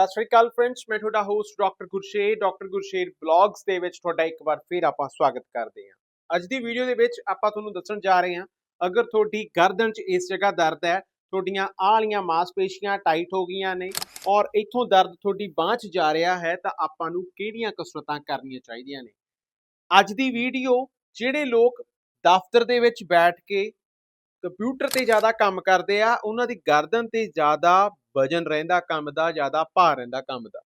ਸਤਿ ਸ਼੍ਰੀ ਅਕਾਲ ਫਰੈਂਡਸ ਮੈਂ ਤੁਹਾਡਾ host doctor Gursher doctor Gursher blogs ਦੇ ਵਿੱਚ ਤੁਹਾਡਾ ਇੱਕ ਵਾਰ ਫਿਰ ਆਪਾਂ ਸਵਾਗਤ ਕਰਦੇ ਹਾਂ। ਅੱਜ ਦੀ ਵੀਡੀਓ ਦੇ ਵਿੱਚ ਆਪਾਂ ਤੁਹਾਨੂੰ ਦੱਸਣ ਜਾ ਰਹੇ ਹਾਂ, ਅਗਰ ਤੁਹਾਡੀ ਗਰਦਨ 'ਚ ਇਸ ਜਗ੍ਹਾ ਦਰਦ ਹੈ, ਤੁਹਾਡੀਆਂ ਆਹ ਵਾਲੀਆਂ ਮਾਸਪੇਸ਼ੀਆਂ ਟਾਈਟ ਹੋ ਗਈਆਂ ਨੇ ਔਰ ਇੱਥੋਂ ਦਰਦ ਤੁਹਾਡੀ ਬਾਂਹ 'ਚ ਜਾ ਰਿਹਾ ਹੈ, ਤਾਂ ਆਪਾਂ ਨੂੰ ਕਿਹੜੀਆਂ ਕਸਰਤਾਂ ਕਰਨੀਆਂ ਚਾਹੀਦੀਆਂ ਨੇ? ਅੱਜ ਦੀ ਵੀਡੀਓ ਜਿਹੜੇ ਲੋਕ ਦਫ਼ਤਰ ਦੇ ਵਿੱਚ ਬੈਠ ਕੇ ਕੰਪਿਊਟਰ ਤੇ ਜ਼ਿਆਦਾ ਕੰਮ ਕਰਦੇ ਆ, ਉਹਨਾਂ ਦੀ ਗਰਦਨ ਤੇ ਜ਼ਿਆਦਾ ਵਜਨ ਰਹਿੰਦਾ ਕੰਮ ਦਾ, ਜ਼ਿਆਦਾ ਭਾਰ ਰਹਿੰਦਾ ਕੰਮ ਦਾ।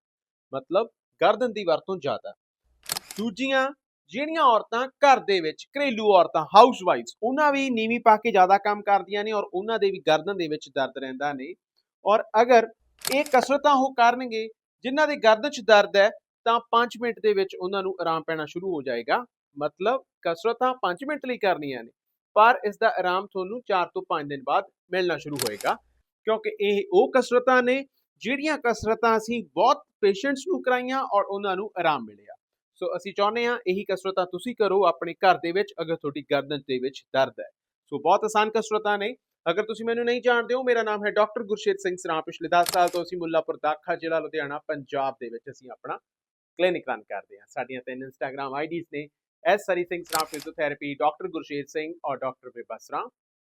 ਮਤਲਬ ਗਰਦਨ ਦੀ ਵਰਤੋਂ ਜ਼ਿਆਦਾ। ਦੂਜੀਆਂ ਜਿਹੜੀਆਂ ਔਰਤਾਂ ਘਰ ਦੇ ਵਿੱਚ, ਘਰੇਲੂ ਔਰਤਾਂ ਹਾਊਸ ਵਾਈਫਸ ਉਹਨਾਂ ਵੀ ਨੀਵੀਂ ਪਾ ਕੇ ਜ਼ਿਆਦਾ ਕੰਮ ਕਰਦੀਆਂ ਨੇ ਔਰ ਉਹਨਾਂ ਦੇ ਵੀ ਗਰਦਨ ਦੇ ਵਿੱਚ ਦਰਦ ਰਹਿੰਦਾ ਨੇ। ਔਰ ਅਗਰ ਇਹ ਕਸਰਤਾਂ ਉਹ ਕਰਨਗੇ, ਜਿਨ੍ਹਾਂ ਦੇ ਗਰਦਨ 'ਚ ਦਰਦ ਹੈ, ਤਾਂ 5 ਮਿੰਟ ਦੇ ਵਿੱਚ ਉਹਨਾਂ ਨੂੰ ਆਰਾਮ ਪੈਣਾ ਸ਼ੁਰੂ ਹੋ ਜਾਏਗਾ। ਮਤਲਬ ਕਸਰਤਾਂ 5 ਮਿੰਟ ਲਈ ਕਰਨੀਆਂ ਨੇ। ਪਰ ਇਸ ਦਾ ਆਰਾਮ ਤੁਹਾਨੂੰ 4 ਤੋਂ 5 ਦਿਨ ਬਾਅਦ ਮਿਲਣਾ ਸ਼ੁਰੂ ਹੋਏਗਾ। ਕਿਉਂਕਿ ਇਹ ਉਹ ਕਸਰਤਾਂ ਨੇ ਜਿਹੜੀਆਂ ਕਸਰਤਾਂ ਅਸੀਂ ਬਹੁਤ ਪੇਸ਼ੈਂਟਸ ਨੂੰ ਕਰਾਈਆਂ ਔਰ ਉਹਨਾਂ ਨੂੰ ਆਰਾਮ ਮਿਲਿਆ। ਸੋ ਅਸੀਂ ਚਾਹੁੰਦੇ ਹਾਂ ਇਹੀ ਕਸਰਤਾਂ ਤੁਸੀਂ ਕਰੋ ਆਪਣੇ ਘਰ ਦੇ ਵਿੱਚ ਅਗਰ ਤੁਹਾਡੀ ਗਰਦਨ ਦੇ ਵਿੱਚ ਦਰਦ ਹੈ। ਸੋ ਬਹੁਤ ਆਸਾਨ ਕਸਰਤਾਂ ਨੇ। ਅਗਰ ਤੁਸੀਂ ਮੈਨੂੰ ਨਹੀਂ ਜਾਣਦੇ ਹੋ, ਮੇਰਾ ਨਾਮ ਹੈ ਡਾਕਟਰ ਗੁਰਸ਼ੇਤ ਸਿੰਘ ਸਰਾਂ। ਪਿਛਲੇ 10 ਸਾਲ ਤੋਂ ਅਸੀਂ ਮੁੱਲਾਪੁਰ ਦਾਖਾ ਜ਼ਿਲ੍ਹਾ ਲੁਧਿਆਣਾ, ਪੰਜਾਬ ਦੇ ਵਿੱਚ ਅਸੀਂ ਆਪਣਾ ਕਲੀਨਿਕ ਰਨ ਕਰਦੇ ਹਾਂ। ਸਾਡੀਆਂ ਤਿੰਨ ਇੰਸਟਾਗ੍ਰam ਆਈਡੀਜ਼ ਨੇ। S Hari Singh Sran physiotherapy doctor Gursher Singh ਔਰ ਡਾਕਟਰ ਬੇਬਾ ਸਰਾਂ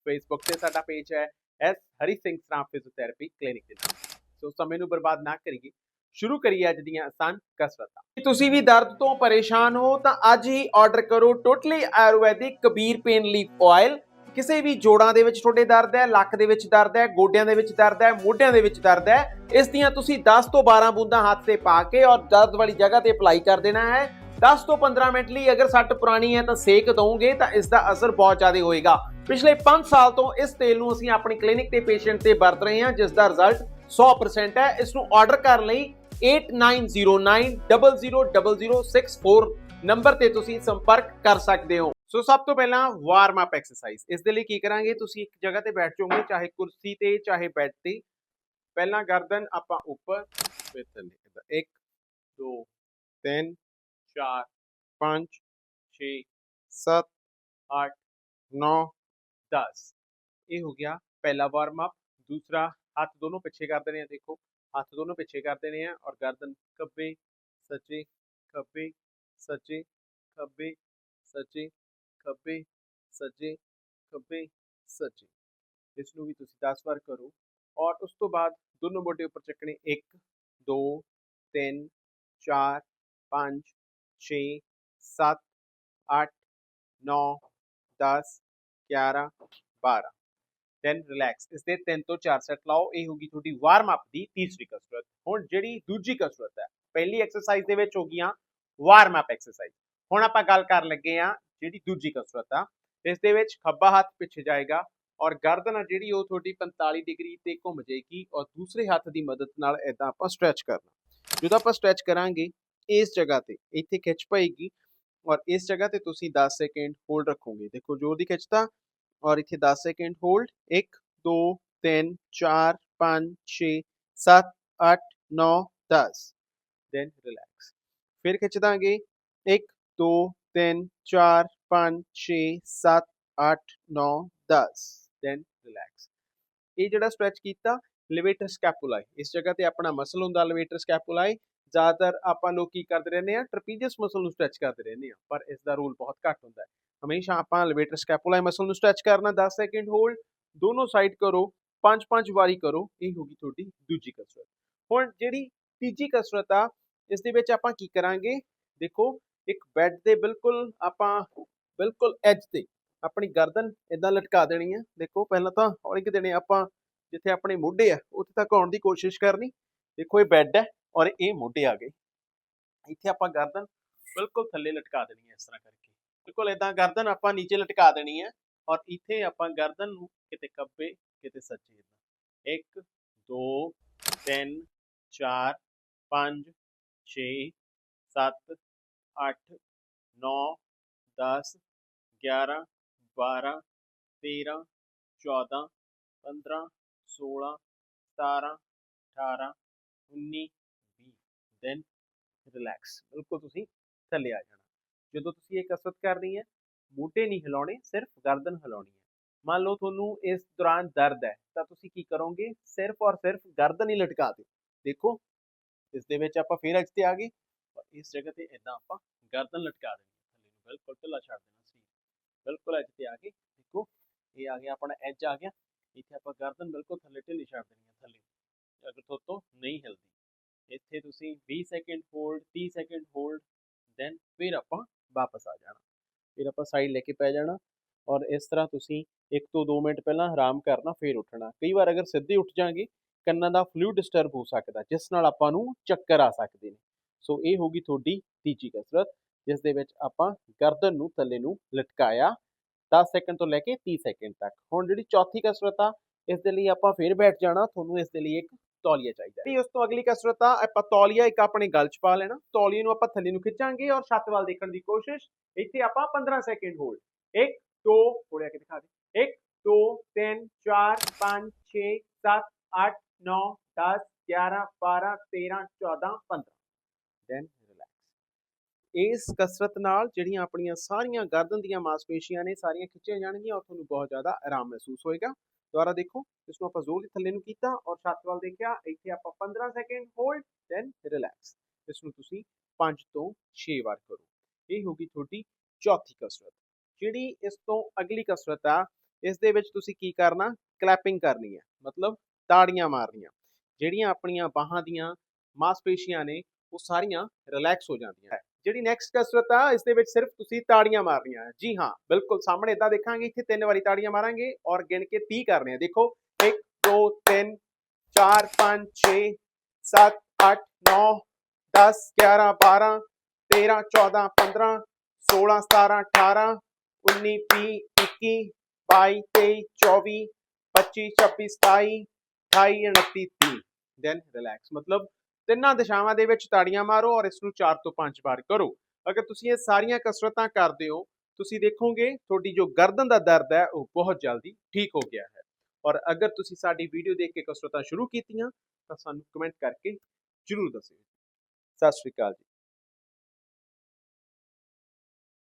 ਫੇਸਬੁੱਕ ਤੇ ਸਾਡਾ ਪੇਜ ਹੈ, S Hari Singh Sran physiotherapy clinic ਦੇ ਨਾਮ ਸੋ ਸਮੇਂ ਨੂੰ ਬਰਬਾਦ ਨਾ ਕਰੀਏ। ਸ਼ੁਰੂ ਕਰੀਏ ਅੱਜ ਦੀਆਂ ਆਸਾਨ ਕਸਰਤਾਂ। ਜੇ ਤੁਸੀਂ ਵੀ ਦਰਦ ਤੋਂ ਪਰੇਸ਼ਾਨ ਹੋ, ਤਾਂ ਅੱਜ ਹੀ ਆਰਡਰ ਕਰੋ totally Ayurvedic Kabir pain leaf oil ਕਿਸੇ ਵੀ ਜੋੜਾਂ ਦੇ ਵਿੱਚ ਤੁਹਾਡੇ ਦਰਦ ਹੈ, ਲੱਕ ਦੇ ਵਿੱਚ ਦਰਦ ਹੈ, ਗੋਡਿਆਂ ਦੇ ਵਿੱਚ ਦਰਦ ਹੈ, ਮੋਢਿਆਂ ਦੇ ਵਿੱਚ ਦਰਦ ਹੈ, ਇਸ ਦੀਆਂ ਤੁਸੀਂ 10 ਤੋਂ 12 ਬੂੰਦਾਂ ਹੱਥ ਤੇ ਪਾ ਕੇ ਔਰ ਦਰਦ ਵਾਲੀ ਜਗ੍ਹਾ ਤੇ ਅਪਲਾਈ ਕਰ ਦੇਣਾ ਹੈ। 10 ਤੋਂ 15 ਮਿੰਟ ਲਈ ਅਗਰ ਸੱਟ ਪੁਰਾਣੀ ਹੈ ਤਾਂ ਸੇਕ ਦਵੋਗੇ ਤਾਂ ਇਸ ਦਾ ਅਸਰ ਬਹੁਤ ਜ਼ਿਆਦਾ ਹੋਏਗਾ। ਪਿਛਲੇ 5 ਸਾਲ ਤੋਂ ਇਸ ਤੇਲ ਨੂੰ ਅਸੀਂ ਆਪਣੀ ਕਲੀਨਿਕ ਤੇ ਪੇਸ਼ੈਂਟ ਤੇ ਵਰਤ ਰਹੇ ਹਾਂ, ਜਿਸ ਦਾ ਰਿਜ਼ਲਟ 100% ਹੈ। ਇਸ ਨੂੰ ਆਰਡਰ ਕਰਨ ਲਈ 8909000064 ਨੰਬਰ ਤੇ ਤੁਸੀਂ ਸੰਪਰਕ ਕਰ ਸਕਦੇ ਹੋ। ਸੋ ਸਭ ਤੋਂ ਪਹਿਲਾਂ ਵਾਰਮ ਅਪ ਐਕਸਰਸਾਈਜ਼ ਇਸ ਦੇ ਲਈ ਕੀ ਕਰਾਂਗੇ? ਤੁਸੀਂ ਇੱਕ ਜਗ੍ਹਾ ਤੇ ਬੈਠ ਜਾਓਗੇ, ਚਾਹੇ ਕੁਰਸੀ ਤੇ, ਚਾਹੇ ਬੈੱਡ ਤੇ। ਪਹਿਲਾਂ ਗਰਦਨ ਆਪਾਂ ਉੱਪਰ, ਫਿਰ ਥੱਲੇ। 1 2 3 4 5 6 7 8 9 10 ਇਹ ਹੋ ਗਿਆ ਪਹਿਲਾ ਵਾਰਮ ਅਪ ਦੂਸਰਾ ਹੱਥ ਦੋਨੋਂ ਪਿੱਛੇ ਕਰ ਦੇਣੇ ਆ ਦੇਖੋ ਹੱਥ ਦੋਨੋਂ ਪਿੱਛੇ ਕਰ ਦੇਣੇ ਆ ਔਰ ਗਰਦਨ ਖੱਬੇ ਸੱਜੇ ਖੱਬੇ ਸੱਜੇ ਖੱਬੇ ਸੱਜੇ ਖੱਬੇ ਸੱਜੇ ਖੱਬੇ ਸੱਜੇ ਇਸ ਨੂੰ ਵੀ ਤੁਸੀਂ 10 ਵਾਰ ਕਰੋ ਔਰ ਉਸ ਤੋਂ ਬਾਅਦ ਦੋਨੋਂ ਮੋਢੇ ਉੱਪਰ ਚੱਕਣੇ 1 2 3 4 5 6 7 8 9 10 11 12 ਦੈਨ ਰਿਲੈਕਸ ਇਸ ਦੇ 3 ਤੋਂ 4 ਸੈਟ ਲਾਓ। ਇਹ ਹੋਗੀ ਤੁਹਾਡੀ ਵਾਰਮ ਅਪ ਦੀ ਤੀਸਰੀ ਕਸਰਤ। ਹੁਣ ਜਿਹੜੀ ਦੂਜੀ ਕਸਰਤ ਹੈ, ਪਹਿਲੀ ਐਕਸਰਸਾਈਜ਼ ਦੇ ਵਿੱਚ ਹੋ ਗਈਆਂ ਵਾਰਮ ਅਪ ਐਕਸਰਸਾਈਜ਼ ਹੁਣ ਆਪਾਂ ਗੱਲ ਕਰਨ ਲੱਗੇ ਆ ਜਿਹੜੀ ਦੂਜੀ ਕਸਰਤ ਆ, ਇਸ ਦੇ ਵਿੱਚ ਖੱਬਾ ਹੱਥ ਪਿੱਛੇ ਜਾਏਗਾ ਔਰ ਗਰਦਨ ਆ ਜਿਹੜੀ ਉਹ ਤੁਹਾਡੀ 45 ਡਿਗਰੀ ਤੇ ਘੁੰਮ ਜਾਏਗੀ ਔਰ ਦੂਸਰੇ ਹੱਥ ਦੀ ਮਦਦ ਨਾਲ ਇਦਾਂ ਆਪਾਂ ਸਟ੍ਰੈਚ ਕਰਨਾ। ਜਦੋਂ ਆਪਾਂ ਸਟ੍ਰੈਚ ਕਰਾਂਗੇ ਇਸ ਜਗ੍ਹਾ ਤੇ, ਇੱਥੇ ਖਿੱਚ ਪਏਗੀ ਔਰ ਇਸ ਜਗ੍ਹਾ ਤੇ ਤੁਸੀਂ 10 ਸੈਕਿੰਡ ਹੋਲਡ ਰੱਖੋਗੇ। ਦੇਖੋ ਜ਼ੋਰ ਦੀ ਖਿੱਚਤਾ ਔਰ ਇੱਥੇ 10 ਸੈਕਿੰਡ ਹੋਲਡ 1 2 3 4 5 6 7 8 9 10 ਦੈਨ ਰਿਲੈਕਸ ਫਿਰ ਖਿੱਚ ਦਾਂਗੇ। 1 2 3 4 5 6 7 8 9 10 ਦੈਨ ਰਿਲੈਕਸ ਇਹ ਜਿਹੜਾ ਸਟ੍ਰੈਚ ਕੀਤਾ ਲਿਵੇਟਰ ਸਕੈਪੂਲਾਈ ਇਸ ਜਗ੍ਹਾ ਤੇ ਆਪਣਾ ਮਸਲ ਹੁੰਦਾ ਲਿਵੇਟਰ ਸਕੈਪੂਲਾਈ ਜ਼ਿਆਦਾਤਰ ਆਪਾਂ ਲੋਕ ਕੀ ਕਰਦੇ ਰਹਿੰਦੇ ਆ ਟਰਪੀਜੀਅਸ ਮਸਲ ਨੂੰ ਸਟ੍ਰੈਚ ਕਰਦੇ ਰਹਿੰਦੇ ਆ ਪਰ ਇਸ ਦਾ ਰੂਲ ਬਹੁਤ ਘੱਟ ਹੁੰਦਾ ਹੈ। ਹਮੇਸ਼ਾ ਆਪਾਂ ਲਿਵੇਟਰ ਸਕੈਪੂਲਾਈ ਮਸਲ ਨੂੰ ਸਟ੍ਰੈਚ ਕਰਨਾ 10 ਸੈਕਿੰਡ ਹੋਲਡ ਦੋਨੋਂ ਸਾਈਡ ਕਰੋ 5-5 ਵਾਰੀ ਕਰੋ, ਇਹ ਹੋਗੀ ਤੁਹਾਡੀ ਦੂਜੀ ਕਸਰਤ। ਹੁਣ ਜਿਹੜੀ ਤੀਜੀ ਕਸਰਤ ਆ, ਇਸ ਦੇ ਵਿੱਚ ਆਪਾਂ ਕੀ ਕਰਾਂਗੇ? ਦੇਖੋ, ਇੱਕ ਬੈੱਡ ਦੇ ਬਿਲਕੁਲ ਆਪਾਂ, ਬਿਲਕੁਲ ਐਜ ਤੇ ਆਪਣੀ ਗਰਦਨ ਇਦਾਂ ਲਟਕਾ ਦੇਣੀ ਆ। ਦੇਖੋ, ਪਹਿਲਾਂ ਤਾਂ ਹੌਲੀ ਕਿ ਦੇਣੇ ਆਪਾਂ, ਜਿੱਥੇ ਆਪਣੇ ਮੋਢੇ ਆ, ਉੱਥੇ ਤੱਕ ਆਉਣ ਦੀ ਕੋਸ਼ਿਸ਼ ਕਰਨੀ। ਦੇਖੋ, ਇਹ ਬੈੱਡ ਹੈ। ਔਰ ਇਹ ਮੋਢੇ ਆ ਗਏ। ਇੱਥੇ ਆਪਾਂ ਗਰਦਨ ਬਿਲਕੁਲ ਥੱਲੇ ਲਟਕਾ ਦੇਣੀ ਹੈ ਇਸ ਤਰ੍ਹਾਂ ਕਰਕੇ। ਬਿਲਕੁਲ ਇਦਾਂ ਗਰਦਨ ਆਪਾਂ ਨੀਚੇ ਲਟਕਾ ਦੇਣੀ ਹੈ ਔਰ ਇੱਥੇ ਆਪਾਂ ਗਰਦਨ ਨੂੰ ਕਿਤੇ ਖੱਬੇ ਕਿਤੇ ਸੱਜੇ ਇਦਾਂ 1 2 3 4 5 6 7 8 9 10 11 12 13 14 15 16 17 18 19 ਦੈਨ ਰਿਲੈਕਸ ਬਿਲਕੁਲ ਤੁਸੀਂ ਥੱਲੇ ਆ ਜਾਣਾ। ਜਦੋਂ ਤੁਸੀਂ ਇਹ ਕਸਰਤ ਕਰਨੀ ਹੈ ਮੋਢੇ ਨਹੀਂ ਹਿਲਾਉਣੇ, ਸਿਰਫ ਗਰਦਨ ਹਿਲਾਉਣੀ ਹੈ। ਮੰਨ ਲਓ ਤੁਹਾਨੂੰ ਇਸ ਦੌਰਾਨ ਦਰਦ ਹੈ, ਤਾਂ ਤੁਸੀਂ ਕੀ ਕਰੋਗੇ? ਸਿਰਫ ਔਰ ਸਿਰਫ ਗਰਦਨ ਹੀ ਲਟਕਾ ਦਿਓ। ਦੇਖੋ, ਇਸ ਦੇ ਵਿੱਚ ਆਪਾਂ ਫੇਰ ਅੱਜ ਤੇ ਆ ਗਏ। ਔਰ ਇਸ ਜਗ੍ਹਾ ਤੇ ਇਦਾਂ ਆਪਾਂ ਗਰਦਨ ਲਟਕਾ ਦੇਣੀ ਥੱਲੇ ਨੂੰ ਬਿਲਕੁਲ ਢਿੱਲਾ ਛੱਡ ਦੇਣਾ ਸੀ। ਬਿਲਕੁਲ ਅੱਜ ਤੇ ਆ ਗਏ। ਦੇਖੋ, ਇਹ ਆ ਗਿਆ, ਆਪਣਾ ਐਜ ਆ ਗਿਆ। ਇੱਥੇ ਆਪਾਂ ਗਰਦਨ ਬਿਲਕੁਲ ਥੱਲੇ ਢਿੱਲੀ ਛੱਡ ਦੇਣੀ ਹੈ, ਥੱਲੇ। ਅਗਰ ਤੋਂ ਨਹੀਂ ਹਿਲਦੀ। ਇੱਥੇ ਤੁਸੀਂ 20 second hold 30 second hold then ਫਿਰ ਆਪਾਂ ਵਾਪਸ ਆ ਜਾਣਾ। ਫਿਰ ਆਪਾਂ ਸਾਈਡ ਲੈ ਕੇ ਪੈ ਜਾਣਾ ਔਰ ਇਸ ਤਰ੍ਹਾਂ ਤੁਸੀਂ 1 ਤੋਂ 2 ਮਿੰਟ ਪਹਿਲਾਂ ਆਰਾਮ ਕਰਨਾ, ਫਿਰ ਉੱਠਣਾ। ਕਈ ਵਾਰ ਅਗਰ ਸਿੱਧੇ ਉੱਠ ਜਾਾਂਗੇ, ਕੰਨਾਂ ਦਾ ਫਲੂਇਡ ਡਿਸਟਰਬ ਹੋ ਸਕਦਾ, ਜਿਸ ਨਾਲ ਆਪਾਂ ਨੂੰ ਚੱਕਰ ਆ ਸਕਦੇ ਨੇ। ਸੋ ਇਹ ਹੋਗੀ ਤੁਹਾਡੀ ਤੀਜੀ ਕਸਰਤ, ਜਿਸ ਦੇ ਵਿੱਚ ਆਪਾਂ ਗਰਦਨ ਨੂੰ ਥੱਲੇ ਨੂੰ ਲਟਕਾਇਆ 10 ਸੈਕਿੰਡ ਤੋਂ ਲੈ ਕੇ 30 ਸੈਕਿੰਡ ਤੱਕ। ਹੁਣ ਜਿਹੜੀ ਚੌਥੀ ਕਸਰਤ ਆ, ਇਸ ਦੇ ਲਈ ਆਪਾਂ ਫੇਰ ਬੈਠ ਜਾਣਾ, ਤੁਹਾਨੂੰ ਇਸ ਦੇ ਲਈ ਇੱਕ ਤੌਲੀਆ ਚਾਹੀਦਾ ਹੈ। ਉਸ ਤੋਂ ਅਗਲੀ ਕਸਰਤ ਆ, ਆਪਾਂ ਤੌਲੀਆ ਇੱਕ ਆਪਣੇ ਗਲ 'ਚ ਪਾ ਲੈਣਾ। ਤੌਲੀਏ ਨੂੰ ਆਪਾਂ ਥੱਲੇ ਨੂੰ ਖਿੱਚਾਂਗੇ ਔਰ ਛੱਤ ਵੱਲ ਦੇਖਣ ਦੀ ਕੋਸ਼ਿਸ਼। ਇੱਥੇ ਆਪਾਂ 15 ਸੈਕਿੰਡ ਹੋਲਡ 1 2 ਥੋੜ੍ਹਾ ਕੇ ਦਿਖਾ ਦੇ। 1 2 3 4 5 6 7 8 9 10 11 12 13 14 15 ਦੈਨ ਇਸ ਕਸਰਤ ਨਾਲ ਜਿਹੜੀਆਂ ਆਪਣੀਆਂ ਸਾਰੀਆਂ ਗਰਦਨ ਦੀਆਂ ਮਾਸਪੇਸ਼ੀਆਂ ਨੇ, ਸਾਰੀਆਂ ਖਿੱਚੀਆਂ ਜਾਣਗੀਆਂ ਔਰ ਤੁਹਾਨੂੰ ਬਹੁਤ ਜ਼ਿਆਦਾ ਆਰਾਮ ਮਹਿਸੂਸ ਹੋਏਗਾ। ਦੁਬਾਰਾ ਦੇਖੋ ਇਸ ਨੂੰ ਆਪਾਂ ਜ਼ੋਰ ਦੇ ਥੱਲੇ ਨੂੰ ਕੀਤਾ ਔਰ ਛੱਤ ਵੱਲ ਦੇਖਿਆ, ਇੱਥੇ ਆਪਾਂ 15 ਸੈਕਿੰਡ ਹੋਲਡ ਦੈਨ ਰਿਲੈਕਸ ਇਸ ਨੂੰ ਤੁਸੀਂ 5 ਤੋਂ 6 ਵਾਰ ਕਰੋ। ਇਹ ਹੋਗੀ ਤੁਹਾਡੀ ਚੌਥੀ ਕਸਰਤ। ਜਿਹੜੀ ਇਸ ਤੋਂ ਅਗਲੀ ਕਸਰਤ ਆ, ਇਸ ਦੇ ਵਿੱਚ ਤੁਸੀਂ ਕੀ ਕਰਨਾ? ਕਲੈਪਿੰਗ ਕਰਨੀ ਹੈ ਮਤਲਬ ਤਾੜੀਆਂ ਮਾਰਨੀਆਂ। ਜਿਹੜੀਆਂ ਆਪਣੀਆਂ ਬਾਹਾਂ ਦੀਆਂ ਮਾਸਪੇਸ਼ੀਆਂ ਨੇ, ਉਹ ਸਾਰੀਆਂ ਰਿਲੈਕਸ ਹੋ ਜਾਂਦੀਆਂ। ਹੈ ਜਿਹੜੀ ਨੈਕਸਟ ਕਸਰਤ ਆ, ਇਸ ਦੇ ਵਿੱਚ ਸਿਰਫ ਤੁਸੀਂ ਤਾੜੀਆਂ ਮਾਰਨੀਆਂ ਜੀ ਹਾਂ, ਬਿਲਕੁਲ ਸਾਹਮਣੇ ਇਦਾਂ ਦੇਖਾਂਗੇ, ਇੱਥੇ ਤਿੰਨ ਵਾਰੀ ਤਾੜੀਆਂ ਮਾਰਾਂਗੇ ਔਰ ਗਿਣ ਕੇ 30 ਕਰਨੇ ਆ ਦੇਖੋ 1 2 3 4 5 6 7 8 9 10 11 12 13 14 15 16 17 18 19 20 21 22 23 24 25 26 27 28 29 30 ਦੈਨ ਰਿਲੈਕਸ ਮਤਲਬ ਤਿੰਨਾਂ ਦਿਸ਼ਾਵਾਂ ਦੇ ਵਿੱਚ ਤਾੜੀਆਂ ਮਾਰੋ ਔਰ ਇਸ ਨੂੰ 4 ਤੋਂ 5 ਵਾਰ ਕਰੋ। ਅਗਰ ਤੁਸੀਂ ਇਹ ਸਾਰੀਆਂ ਕਸਰਤਾਂ ਕਰਦੇ ਹੋ, ਤੁਸੀਂ ਦੇਖੋਗੇ ਤੁਹਾਡੀ ਜੋ ਗਰਦਨ ਦਾ ਦਰਦ ਹੈ, ਉਹ ਬਹੁਤ ਜਲਦੀ ਠੀਕ ਹੋ ਗਿਆ ਹੈ। ਔਰ ਅਗਰ ਤੁਸੀਂ ਸਾਡੀ ਵੀਡੀਓ ਦੇਖ ਕੇ ਕਸਰਤਾਂ ਸ਼ੁਰੂ ਕੀਤੀਆਂ, ਤਾਂ ਸਾਨੂੰ ਕਮੈਂਟ ਕਰਕੇ ਜਰੂਰ ਦੱਸਿਓ। ਸਤਿ ਸ਼੍ਰੀ ਅਕਾਲ ਜੀ।